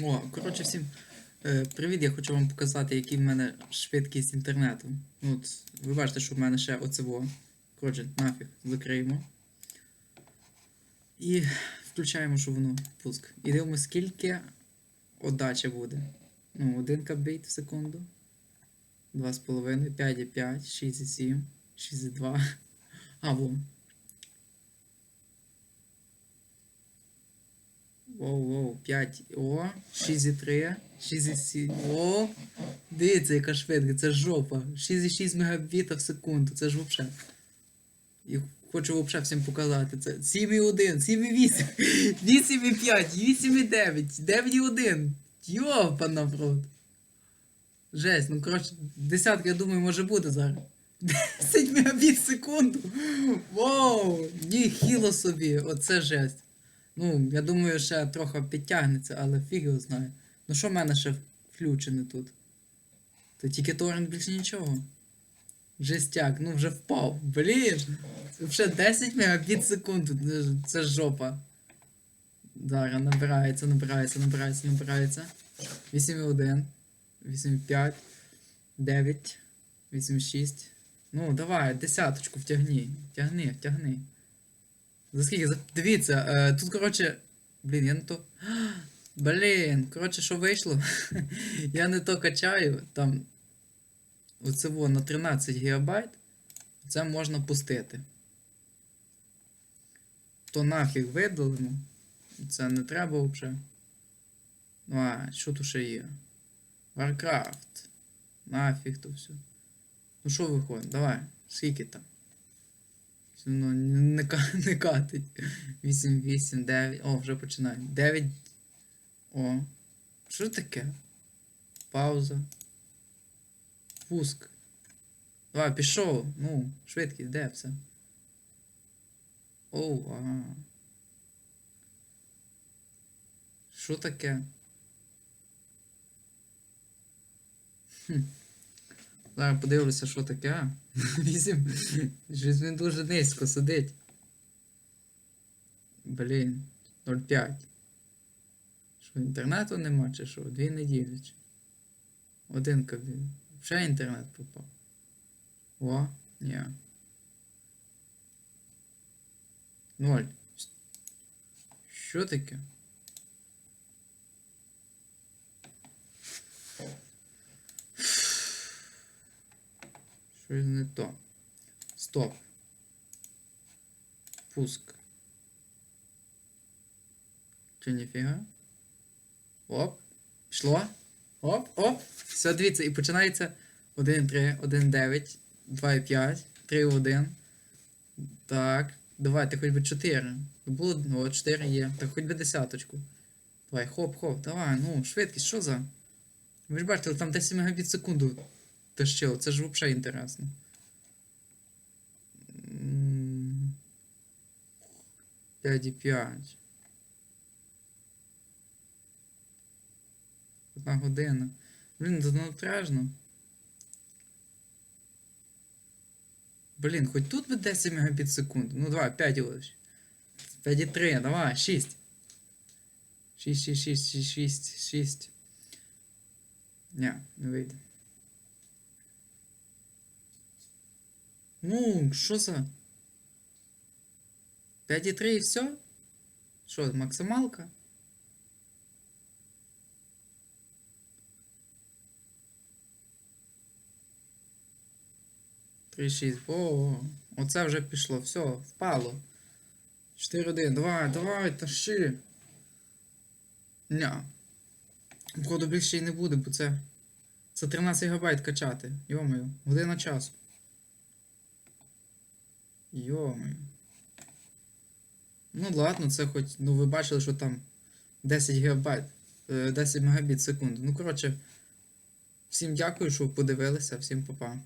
О, коротше, всім е, привіт, я хочу вам показати, який в мене швидкість інтернету. Ну, От, ви бачите, що в мене ще оцево. Коротше, нафіг, закриємо. І включаємо, що воно пуск. І дивимося, скільки отдача буде. Ну, 1 кабіт в секунду. 2,5, 5,5, 6,7, 6,2. А, во. Воу, 5. О, 6,3, 6,7. О, дивіться, яка швидкість, це жопа. 6,6 мегабіта в секунду, це ж вообще. Хочу вообще всім показати. Це 7,1, 7,8, 8,5, 8,9, 9,1. Йопана в. Жесть, ну коротше, десятка, я думаю, може бути зараз. 10 мегабіт в секунду. Воу! Ніхіло собі, оце жесть. Ну, я думаю, ще трохи підтягнеться, але фіг його знає. Ну що в мене ще включене тут? То тільки торрент більше нічого. Жестяк, ну вже впав. Блін! Вже 10 мегабіт в секунду. Це жопа. Зараз набирається, набирається, набирається, набирається. 8,1, 8,5, 9, 8,6. Ну, давай, десяточку втягни. Втягни, втягни. За скільки? Дивіться, е, тут, коротше. Блін, я не то. Блін, коротше, що вийшло? я не то качаю. Там. Оце во на 13 гігабайт. Це можна пустити. То нафіг видалимо. Це не треба взагалі. Ну а, що тут ще є? Warcraft. Нафіг то все. Ну що виходить? Давай, скільки там? Все одно не, не, ка- не катить. 8, 8, 9. О, вже починає. 9. О. Що таке? Пауза. Пуск. Давай, пішов. Ну, швидкість, де все? Оу, ага. Що таке? Хм. Зараз подивлюся, що таке. Вісім. Щось він дуже низько сидить. Блін. 0,5. Що інтернету нема чи що? Дві неділі. чи? Один кабін. Вже інтернет попав. О, ні. Ноль. Що таке? Щось не то. Стоп. Пуск. Чи ніфіга? Оп. Пішло. Оп, оп. Все, дивіться, і починається 1-3, 1-9, 2-5, 3-1. Так. Давайте хоч би 4. Було, ну, 4 є. Так хоч би десяточку. Давай, хоп-хоп, давай, ну, швидкість, що за? Ви ж бачите, там 10 мегабіт секунду тащило, це ж взагалі інтересно. М, 5,5. Одна година. Блін, це напряжно. Блін, хоч тут би 10 мегабіт в секунду. Ну давай, 5 лиш. 5,3, давай, 6. 6, 6, 6, 6, 6, 6. Ні, не вийде. Ну, що за? 5,3 і все? Що, максималка? Три шість. О, оце вже пішло. Все, впало. 4-1. Давай, давай, тащи. Ня. Походу більше й не буде, бо це. Це 13 габайт качати. Йомаю, година часу. Йомаю. Ну ладно, це хоч. Ну ви бачили, що там 10 гігабайт. е, 10 мегабіт в секунду. Ну коротше. Всім дякую, що подивилися, всім па-па.